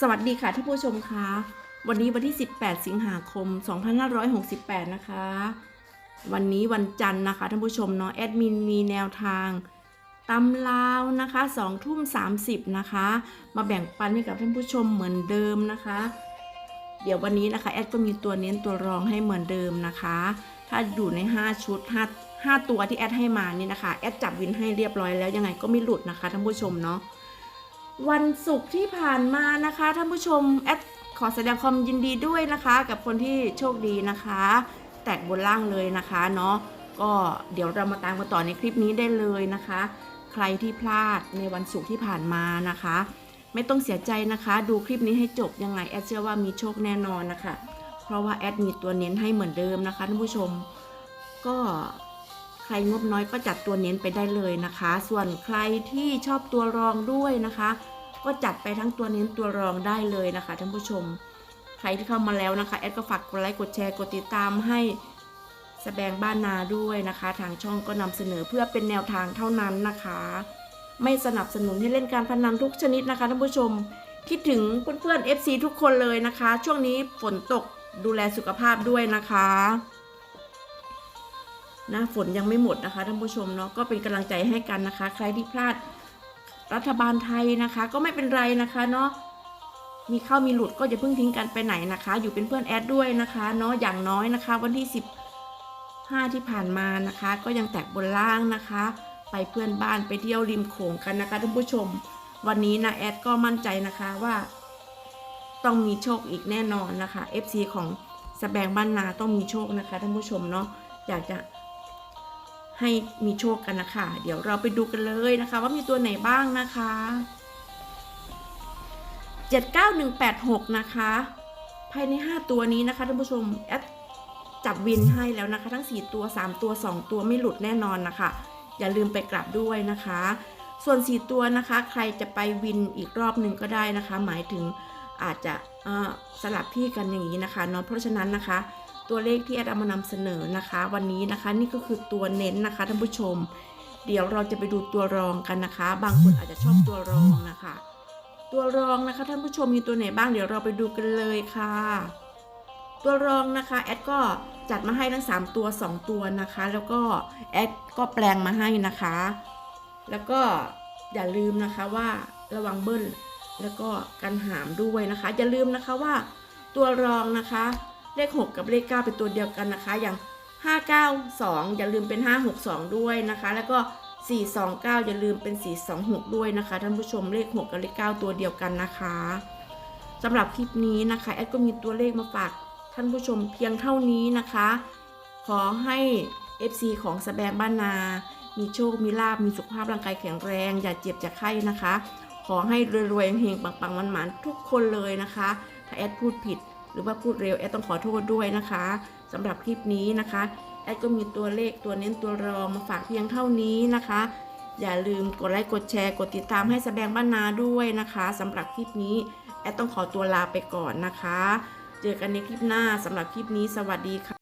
สวัสดีค่ะท่านผู้ชมคะวันนี้วันที่ 18 สิงหาคม 2568 นะคะ วันนี้วันจันทร์นะคะท่านผู้ชมเนาะแอดมินมีแนวทางตำลาวนะคะ2ทุ่ม 30 นะคะ มาแบ่งปันให้กับท่านผู้ชมเหมือนเดิมนะคะ เดี๋ยววันนี้นะคะแอดก็มีตัวเน้นตัวรองให้เหมือนเดิมนะคะ ถ้าอยู่ใน 5 ชุด 5 5ตัวที่แอดให้มานี่นะคะแอดจับวินให้เรียบร้อยแล้วยังไงก็ไม่หลุดนะคะท่านผู้ชมเนาะ วันศุกร์ที่ผ่านมานะคะท่านผู้ชมแอดขอแสดงความยินดีด้วยนะคะ กับคนที่โชคดีนะคะ แตกบนล่างเลยนะคะเนาะก็เดี๋ยวเรามาตามกันต่อในคลิปนี้ได้เลยนะคะ ใครที่พลาดในวันศุกร์ที่ผ่านมานะคะ ไม่ต้องเสียใจนะคะ ดูคลิปนี้ให้จบยังไงแอดเชื่อว่ามีโชคแน่นอนนะคะ เพราะว่าแอดมีตัวเน้นให้เหมือนเดิมนะคะท่านผู้ชมก็ ใครงบน้อยก็จัดตัวเน้นไปได้เลยนะคะ ส่วนใครที่ชอบตัวรองด้วยนะคะ ก็จัดไปทั้งตัวเน้นตัวรองได้เลยนะคะท่านผู้ชม ใครที่เข้ามาแล้วนะคะแอดก็ฝากกดไลค์กดแชร์กดติดตามให้แสดงบ้านนาด้วยนะคะ ทางช่องก็นำเสนอเพื่อเป็นแนวทางเท่านั้นนะคะ ไม่สนับสนุนให้เล่นการพนันทุกชนิดนะคะท่านผู้ชม คิดถึงเพื่อนๆ FC ทุกคนเลยนะคะ ช่วงนี้ฝนตกดูแลสุขภาพด้วยนะคะ นะฝนยังไม่หมดนะคะท่านผู้ชมเนาะก็เป็นกำลังใจให้กันนะคะ ใครที่พลาดรัฐบาลไทยนะคะ ก็ไม่เป็นไรนะคะเนาะมีเข้ามีหลุดก็อย่าเพิ่งทิ้งกันไปไหนนะคะ อยู่เป็นเพื่อนแอดด้วยนะคะเนาะอย่างน้อยนะคะ วันที่ 15 ที่ผ่านมานะคะ ก็ยังแตกบนล่างนะคะ ไปเพื่อนบ้านไปเที่ยวริมโขงกันนะคะท่านผู้ชม วันนี้นะแอดก็มั่นใจนะคะว่า ต้องมีโชคอีกแน่นอนนะคะ FC ของสแบงบ้านนาต้องมีโชคนะคะท่านผู้ชมเนาะอยากจะ ให้มีโชคกันนะคะ เดี๋ยวเราไปดูกันเลยนะคะ ว่ามีตัวไหนบ้างนะคะ 79186 นะคะ ภายใน 5 ตัวนี้นะคะท่านผู้ชมแอดจับวินให้แล้วนะคะ ทั้ง 4 ตัว 3 ตัว 2 ตัวไม่หลุดแน่นอนนะคะ อย่าลืมไปกลับด้วยนะคะ ส่วน 4 ตัวนะคะ ใครจะไปวินอีกรอบหนึ่งก็ได้นะคะ หมายถึงอาจจะสลับที่กันอย่างนี้นะคะเนาะเพราะฉะนั้นนะคะ ตัวเลขที่แอดเอามานำเสนอนะคะ วันนี้นะคะนี่ก็คือตัวเน้นนะคะท่านผู้ชม เดี๋ยวเราจะไปดูตัวรองกันนะคะ บางคนอาจจะชอบตัวรองนะคะ ตัวรองนะคะท่านผู้ชมมีตัวไหนบ้างเดี๋ยวเราไปดูกันเลยค่ะ ตัวรองนะคะแอดก็จัดมาให้ทั้ง 3 ตัว 2 ตัวนะคะ แล้วก็แอดก็แปลงมาให้นะคะ แล้วก็อย่าลืมนะคะว่าระวังเบิ้ลแล้วก็กันหามด้วยนะคะอย่าลืมนะคะว่าตัวรองนะคะ เลข 6 กับเลข 9 เป็นตัวเดียวกันนะคะ อย่าง 592 อย่าลืมเป็น 562 ด้วยนะคะ แล้วก็ 429 อย่าลืมเป็น 426 ด้วยนะคะ ท่านผู้ชมเลข 6 กับเลข 9 ตัวเดียวกันนะคะสำหรับคลิปนี้นะคะแอดก็มีตัวเลขมาฝากท่านผู้ชมเพียงเท่านี้นะคะ ขอให้ FC ของสแบงบ้านนา มีโชค มีลาบ มีสุขภาพร่างกายแข็งแรง อย่าเจ็บอย่าไข้นะคะ ขอให้รวยๆเฮงๆปังๆมันๆทุกคนเลยนะคะ ถ้าแอดพูดผิด หรือว่าพูดเร็วแอดต้องขอโทษด้วยนะคะสำหรับคลิปนี้นะคะแอดก็มีตัวเลขตัวเน้นตัวรองมาฝากเพียงเท่านี้นะคะ อย่าลืมกดไลค์กดแชร์กดติดตามให้แสดงบ้านนาด้วยนะคะสำหรับคลิปนี้แอดต้องขอตัวลาไปก่อนนะคะ เจอกันในคลิปหน้าสำหรับคลิปนี้สวัสดีค่ะ